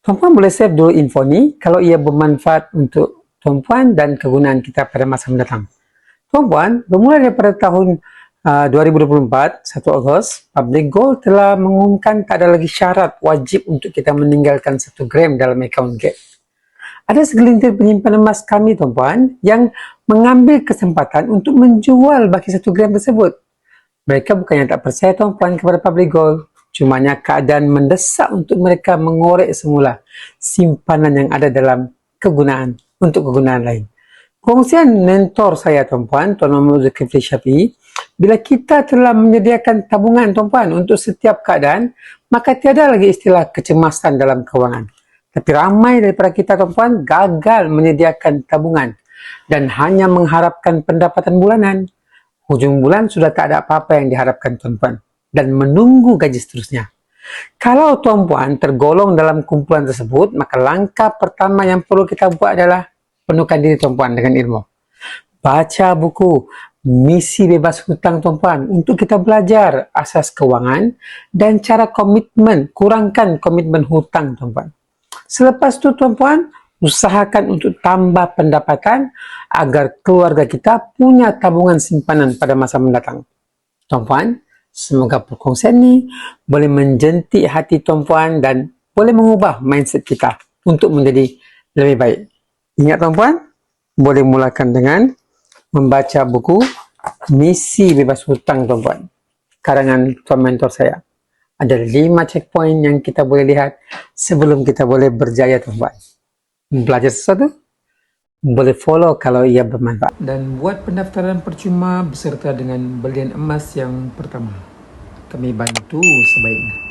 Tuan-puan boleh save dulu info ni kalau ia bermanfaat untuk tuan-puan dan kegunaan kita pada masa mendatang. Tuan-puan, bermula daripada tahun uh, 2024, 1 Ogos, Public Gold telah mengumumkan tak ada lagi syarat wajib untuk kita meninggalkan 1 gram dalam akaun GAP. Ada segelintir penyimpan emas kami, tuan-puan, yang mengambil kesempatan untuk menjual baki 1 gram tersebut. Mereka bukannya tak percaya, tuan-puan, kepada Public Gold. Cumanya keadaan mendesak untuk mereka mengorek semula simpanan yang ada dalam kegunaan untuk kegunaan lain. Kongsian mentor saya tuan-puan, Tuan Muhammad Zulkifli Syafi'i, bila kita telah menyediakan tabungan tuan-puan untuk setiap keadaan, maka tiada lagi istilah kecemasan dalam kewangan. Tapi ramai daripada kita tuan-puan gagal menyediakan tabungan dan hanya mengharapkan pendapatan bulanan. Hujung bulan sudah tak ada apa-apa yang diharapkan tuan-puan dan menunggu gaji seterusnya. Kalau tuan-puan tergolong dalam kumpulan tersebut, maka langkah pertama yang perlu kita buat adalah penuhkan diri tuan-puan dengan ilmu. Baca buku Misi Bebas Hutang tuan-puan untuk kita belajar asas kewangan dan cara komitmen, kurangkan komitmen hutang tuan-puan. Selepas itu tuan-puan, usahakan untuk tambah pendapatan agar keluarga kita punya tabungan simpanan pada masa mendatang. Tuan-puan, semoga perkongsian ini boleh menjentik hati tuan-puan dan boleh mengubah mindset kita untuk menjadi lebih baik. Ingat tuan-puan, boleh mulakan dengan membaca buku Misi Bebas Hutang tuan-puan. Karangan tuan mentor saya. Ada lima checkpoint yang kita boleh lihat sebelum kita boleh berjaya tuan-puan. Belajar sesuatu? Boleh follow kalau ia bermanfaat. Dan buat pendaftaran percuma beserta dengan belian emas yang pertama. Kami bantu sebaiknya.